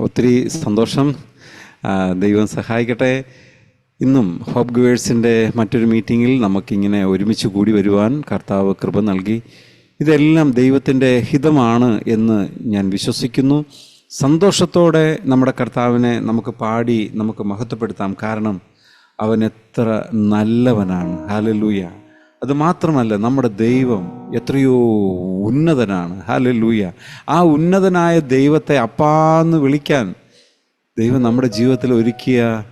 ഒത്തിരി സന്തോഷം. ദൈവം സഹായിക്കട്ടെ. ഇന്നും ഹോപ്പ് ഗുവേഴ്സിന്റെ മറ്റൊരു മീറ്റിങ്ങിൽ നമുക്കിങ്ങനെ ഒരുമിച്ച് കൂടി വരുവാൻ കർത്താവ് കൃപ നൽകി. ഇതെല്ലാം ദൈവത്തിന്റെ ഹിതമാണ് എന്ന് ഞാൻ വിശ്വസിക്കുന്നു. സന്തോഷത്തോടെ നമ്മുടെ കർത്താവിനെ നമുക്ക് പാടി നമുക്ക് മഹത്വപ്പെടുത്താം. കാരണം അവൻ എത്ര നല്ലവനാണ്. ഹാലലൂയ അത് മാത്രമല്ല നമ്മുടെ ദൈവം എത്രയോ ഉന്നതനാണ്. ഹാലലൂയ ആ ഉന്നതനായ ദൈവത്തെ അപ്പാന്ന് വിളിക്കാൻ ദൈവം നമ്മുടെ ജീവിതത്തിൽ ഒരുക്കിയ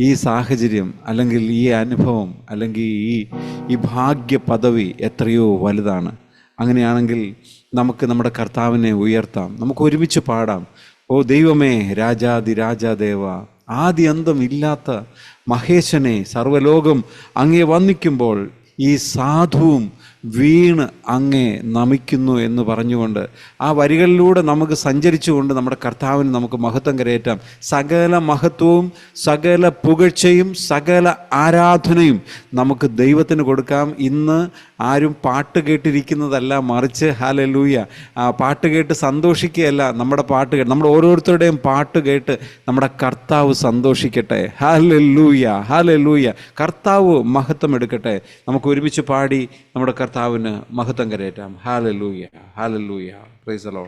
ഈ സാഹചര്യം അല്ലെങ്കിൽ ഈ അനുഭവം അല്ലെങ്കിൽ ഈ ഈ ഭാഗ്യ പദവി എത്രയോ വലുതാണ്. അങ്ങനെയാണെങ്കിൽ നമുക്ക് നമ്മുടെ കർത്താവിനെ ഉയർത്താം. നമുക്ക് ഒരുമിച്ച് പാടാം. ഓ ദൈവമേ രാജാതി രാജാദേവ ആദ്യ അന്തം ഇല്ലാത്ത മഹേശനെ സർവലോകം അങ്ങേ വന്നിക്കുമ്പോൾ ഈ സാധുവും വീണ് അങ്ങേ നമിക്കുന്നു എന്ന് പറഞ്ഞുകൊണ്ട് ആ വരികളിലൂടെ നമുക്ക് സഞ്ചരിച്ചുകൊണ്ട് നമ്മുടെ കർത്താവിന് നമുക്ക് മഹത്വം കരയേറ്റാം. സകല മഹത്വവും സകല പുകഴ്ചയും സകല ആരാധനയും നമുക്ക് ദൈവത്തിന് കൊടുക്കാം. ഇന്ന് ആരും പാട്ട് കേട്ടിരിക്കുന്നതല്ല മറിച്ച് ഹാലലൂയ ആ പാട്ട് കേട്ട് സന്തോഷിക്കുകയല്ല നമ്മുടെ പാട്ട് കേട്ട് നമ്മുടെ ഓരോരുത്തരുടെയും പാട്ട് കേട്ട് നമ്മുടെ കർത്താവ് സന്തോഷിക്കട്ടെ. ഹാലലൂയ ഹാലലൂയ കർത്താവ് മഹത്വം എടുക്കട്ടെ. നമുക്ക് ഒരുമിച്ച് പാടി നമ്മുടെ കർത്താവിന് മഹത്വം കരയറ്റാം. ഹാലലൂയ ഹാലലൂയ പ്രൈസലോ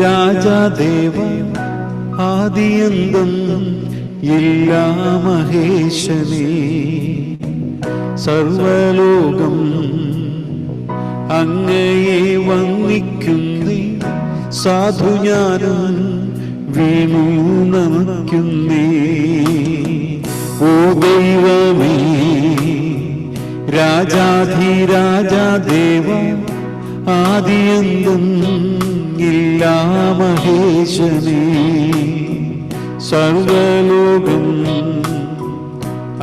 രാജാധിരാജാദേവ ആദിയന്തം എല്ലാ മഹേശനേ. സർവലോകം അങ്ങയെ വന്നിക്കുന്നേ സാധു ഞാനും വീണു നമിക്കുന്നേ. ഓ ദൈവമേ രാജാധിരാജാദേവ ആദിയന്തും ഇല്ലാ മഹേശനേ സർവലോകം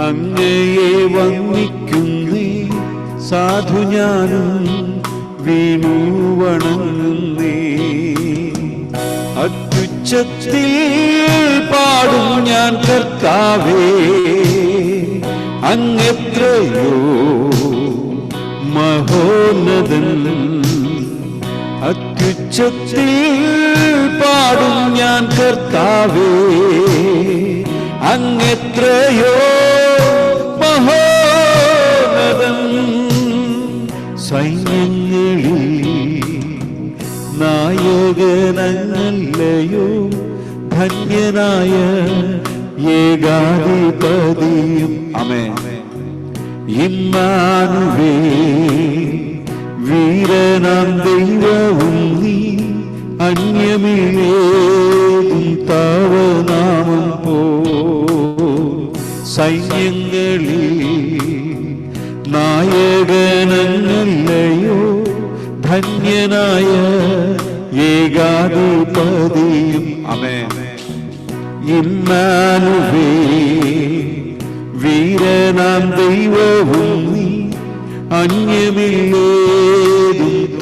അങ്ങയെ വന്നിക്കുന്നേ സാധു ഞാനും വീണു വണങ്ങുന്നേ. അത്യുച്ചത്തിൽ പാടും ഞാൻ കർത്താവേ അങ്ങെത്രയോ മഹോന്നതൻ അത്യുച്ചത്തിൽ പാടും ഞാൻ കർത്താവേ. അങ്ങെത്രയോ മഹോനതം സൈന്യങ്ങളിൽ നായകനല്ലയോ ധന്യനായ അന്യമില്ലേതും താവനാമം പോ സൈന്യങ്ങളിൽ നായകനല്ലയോ ധന്യനായ ഏകാധിപതിയും അമേ ഇമ്മാനുവേ വീരനാം ദൈവവും നീ അന്യമില്ലേതും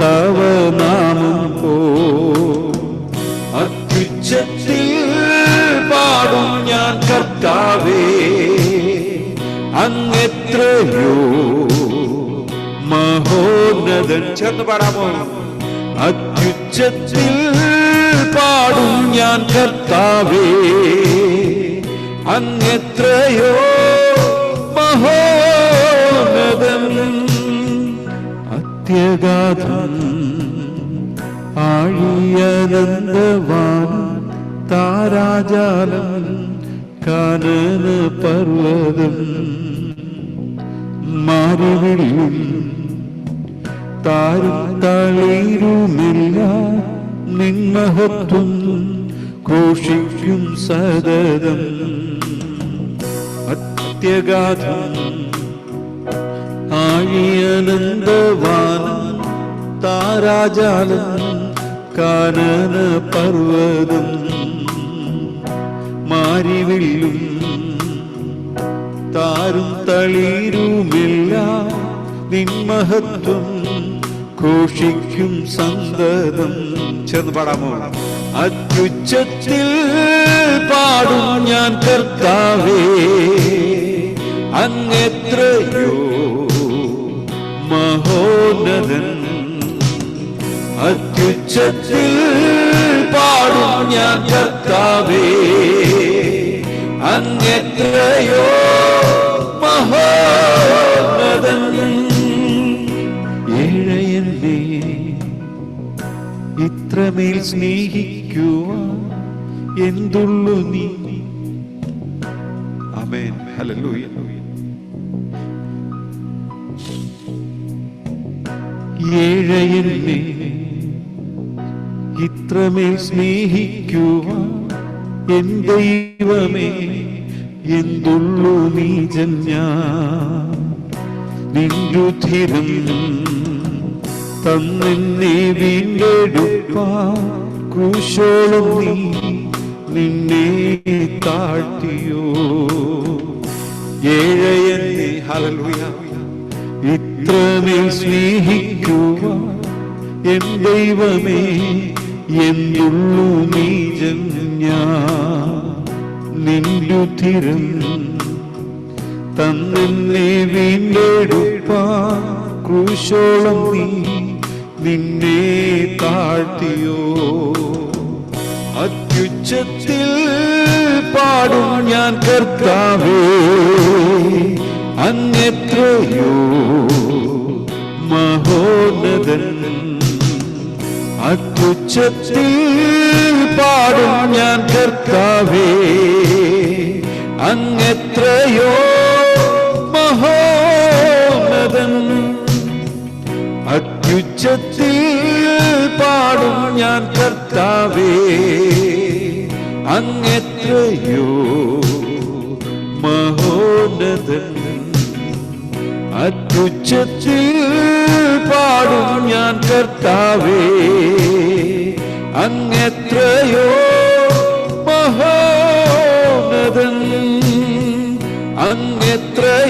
തവ നാമം പോ കർത്താവേ അങ്ങെത്രയോ മഹോന്നതൻ ചേർന്ന് പാടാമോ? അത്യുച്ചത്തിൽ പാടും ഞാൻ കർത്താവേ അങ്ങെത്രയോ മഹോന്നതൻ അത്യഗാധം ആഴിയനന്ദവാൻ താരാജാലം കാനന പർവതം മാറിവിളിയും താരും തളിരുമില്ല. നിൻമഹത്വം ഘോഷിക്കും സതതം അത്യഗാധം ആഴിയനന്ദവാനം താരാജാലം കാനന പർവതം. മാരിവില്ലും താരും തളിരുമെല്ലാം. നിൻമഹത്വം ഘോഷിക്കും സന്തതം. ചേർന്ന് പാടാമോ അത്യുച്ചത്തിൽ പാടും ഞാൻ കർത്താവേ. അങ്ങെത്രയോ മഹോന്നതൻ. അത്യുച്ചത്തിൽ പാടും ഞാൻ കർത്താവേ. അങ്ങെത്രയോ മഹോന്നതൻ ഏഴയല്ലേ? ഇത്രമേൽ സ്നേഹിക്കുവാൻ എന്തുള്ളു നീ? അമേൻ ഹല്ലേലൂയ. ഏഴയല്ലേ? ഇത്രമേൽ സ്നേഹിക്കുവാൻ എൻ എന്തുള്ളു നീജന്യ നിൻരുധിരം തന്നെ വീണ്ടെടുപ്പാ. ക്രൂശോളം നീ നിന്നെ താഴ്ത്തിയോ? ഏഴയെന്നെ ഹലലുയ ഇത്രമേൽ സ്നേഹിക്കുക എൻ ദൈവമേ എന്തുള്ളു നീജന്യ നിൻരുധിരം തന്നെ വീണ്ടെടുപ്പാ ക്രൂശോളം നീ നിന്നെ താഴ്ത്തിയോ? അത്യുച്ചത്തിൽ പാടും ഞാൻ കർത്താവേ അങ്ങെത്രയോ മഹോന്നതൻ. അത്യുച്ചത്തിൽ പാടും ഞാൻ കർത്താവേ അങ്ങെത്രയോ മഹോന്നതൻ അത്യുച്ചത്തിൽ പാടും ഞാൻ കർത്താവേ. അങ്ങെത്രയോ മഹോന്നതൻ അത്യുച്ചത്തിൽ പാടും ഞാൻ കർത്താവേ. അങ്ങെത്രയോ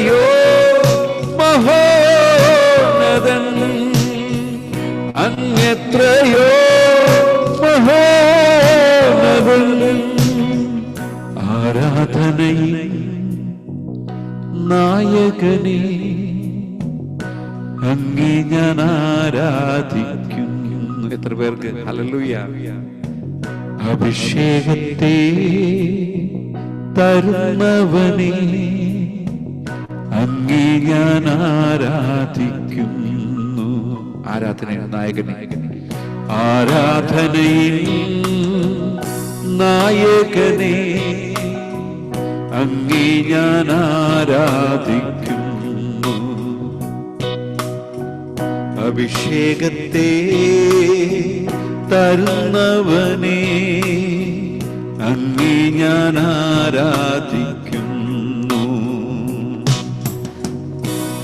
അങ്ങെത്രയോ മഹോന്നതൻ അങ്ങെത്രയോ മഹോന്നതൻ ആരാധനയിൽ നായകനെ അങ്ങേ ഞാൻ ആരാധിക്കുന്നു. എത്ര പേർക്ക്? ഹല്ലേലൂയ. അഭിഷേകത്തെ തരുന്നവനെ ഞാൻ ആരാധിക്കുന്നു ആരാധന നായകൻ ആരാധനയിൽ നായകനെ. അങ്ങേ ഞാൻ ആരാധിക്കുന്നു അഭിഷേകത്തെ തരുന്നവനെ അങ്ങേ ഞാൻ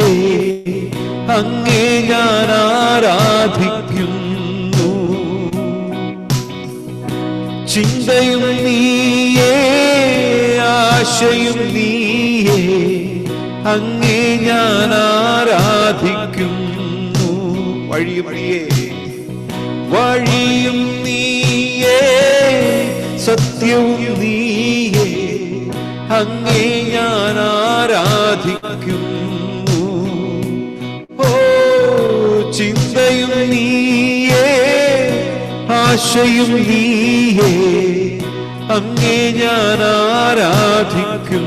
നീയേ അങ്ങേ ഞാൻ ആരാധിക്കുന്നു. ചിന്തയും നീയേ ആശയും നീയേ അങ്ങേ ഞാൻ ആരാധിക്കുന്നു. വഴി വഴിയേ വഴിയും നീയേ സത്യവും നീയേ അങ്ങേ ഞാൻ ആരാധിക്കുന്നു. ആശയും നീയേ അങ്ങേ ഞാൻ ആരാധിക്കുന്നു.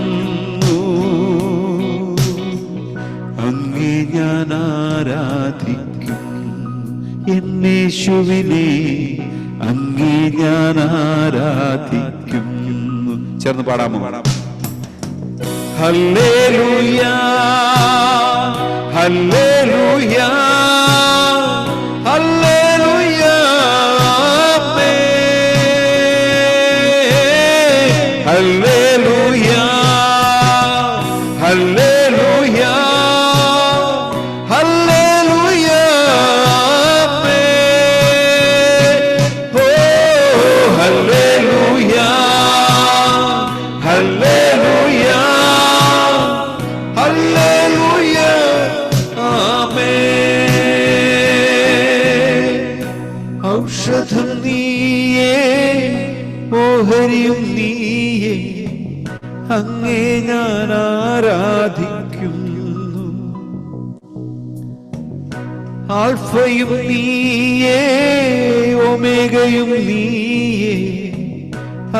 അങ്ങേ ഞാൻ ആരാധിക്കും എന്നേശുവിനെ അങ്ങേ ഞാൻ ആരാധിക്കുന്നു. ചേർന്ന് പാടാമോ? പാടാം ഹല്ലേ ലൂയ ഹല്ലേ ലൂയാ I ആൽഫയും നീയേ ഒമേഗയും നീയേ.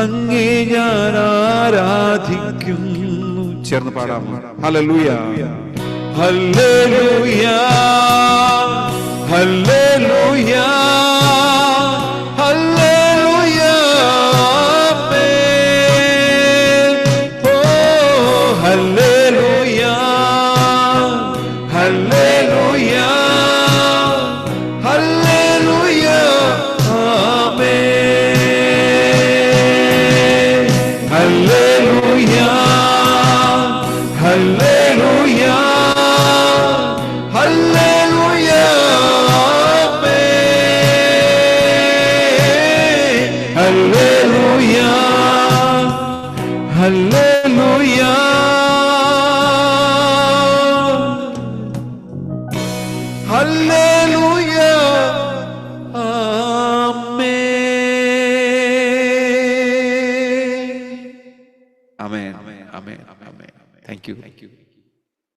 അങ്ങേ ഞാൻ ആരാധിക്കുന്നു. ചേർന്ന് പാടാം. ഹലലൂയ ഹലലൂയ ഹലലൂയ and